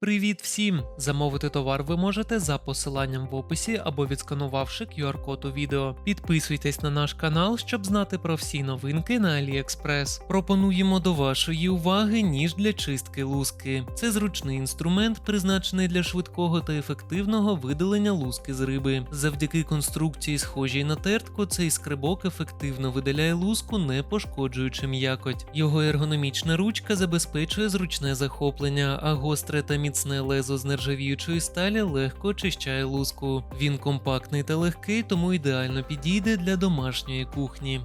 Привіт всім! Замовити товар ви можете за посиланням в описі або відсканувавши QR-код у відео. Підписуйтесь на наш канал, щоб знати про всі новинки на AliExpress. Пропонуємо до вашої уваги ніж для чистки луски. Це зручний інструмент, призначений для швидкого та ефективного видалення луски з риби. Завдяки конструкції, схожій на тертку, цей скребок ефективно видаляє луску, не пошкоджуючи м'якоть. Його ергономічна ручка забезпечує зручне захоплення, а гостре та міцне лезо з нержавіючої сталі легко очищає луску. Він компактний та легкий, тому ідеально підійде для домашньої кухні.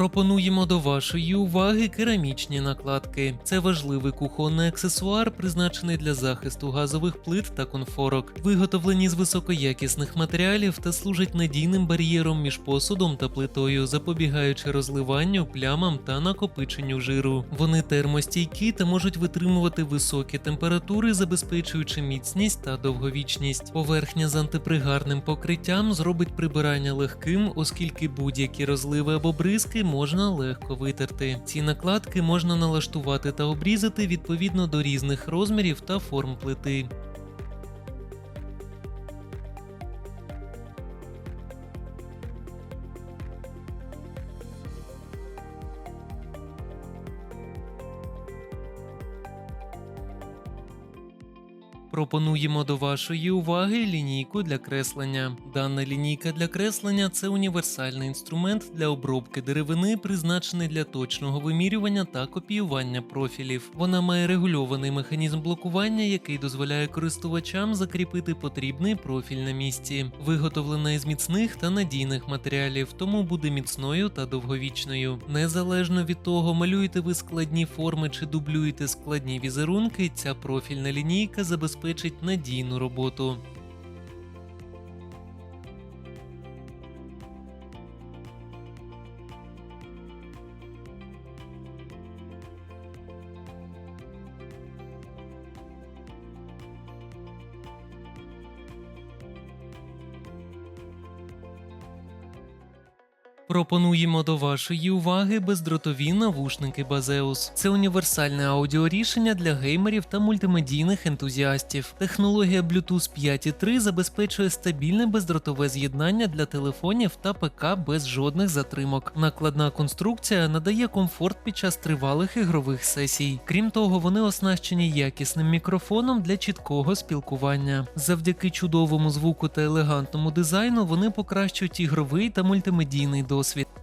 Пропонуємо до вашої уваги керамічні накладки. Це важливий кухонний аксесуар, призначений для захисту газових плит та конфорок, виготовлені з високоякісних матеріалів та служать надійним бар'єром між посудом та плитою, запобігаючи розливанню, плямам та накопиченню жиру. Вони термостійкі та можуть витримувати високі температури, забезпечуючи міцність та довговічність. Поверхня з антипригарним покриттям зробить прибирання легким, оскільки будь-які розливи або бризки можна легко витерти. Ці накладки можна налаштувати та обрізати відповідно до різних розмірів та форм плити. Пропонуємо до вашої уваги лінійку для креслення. Дана лінійка для креслення це універсальний інструмент для обробки деревини, призначений для точного вимірювання та копіювання профілів. Вона має регульований механізм блокування, який дозволяє користувачам закріпити потрібний профіль на місці. Виготовлена із міцних та надійних матеріалів, тому буде міцною та довговічною. Незалежно від того, малюєте ви складні форми чи дублюєте складні візерунки, ця профільна лінійка забезпечить надійну роботу. Пропонуємо до вашої уваги бездротові навушники Базеус. Це універсальне аудіорішення для геймерів та мультимедійних ентузіастів. Технологія Bluetooth 5.3 забезпечує стабільне бездротове з'єднання для телефонів та ПК без жодних затримок. Накладна конструкція надає комфорт під час тривалих ігрових сесій. Крім того, вони оснащені якісним мікрофоном для чіткого спілкування. Завдяки чудовому звуку та елегантному дизайну вони покращують ігровий та мультимедійний досвід. досвід.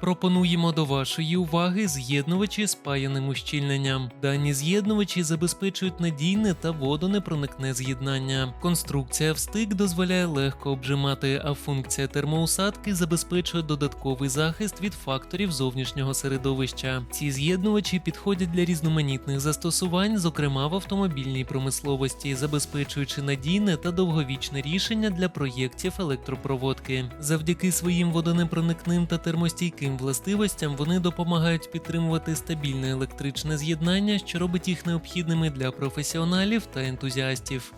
Пропонуємо до вашої уваги з'єднувачі з паяним ущільненням. Дані з'єднувачі забезпечують надійне та водонепроникне з'єднання. Конструкція в стик дозволяє легко обжимати, а функція термоусадки забезпечує додатковий захист від факторів зовнішнього середовища. Ці з'єднувачі підходять для різноманітних застосувань, зокрема в автомобільній промисловості, забезпечуючи надійне та довговічне рішення для проєктів електропроводки. Завдяки своїм водонепроникним та термостійким властивостям вони допомагають підтримувати стабільне електричне з'єднання, що робить їх необхідними для професіоналів та ентузіастів.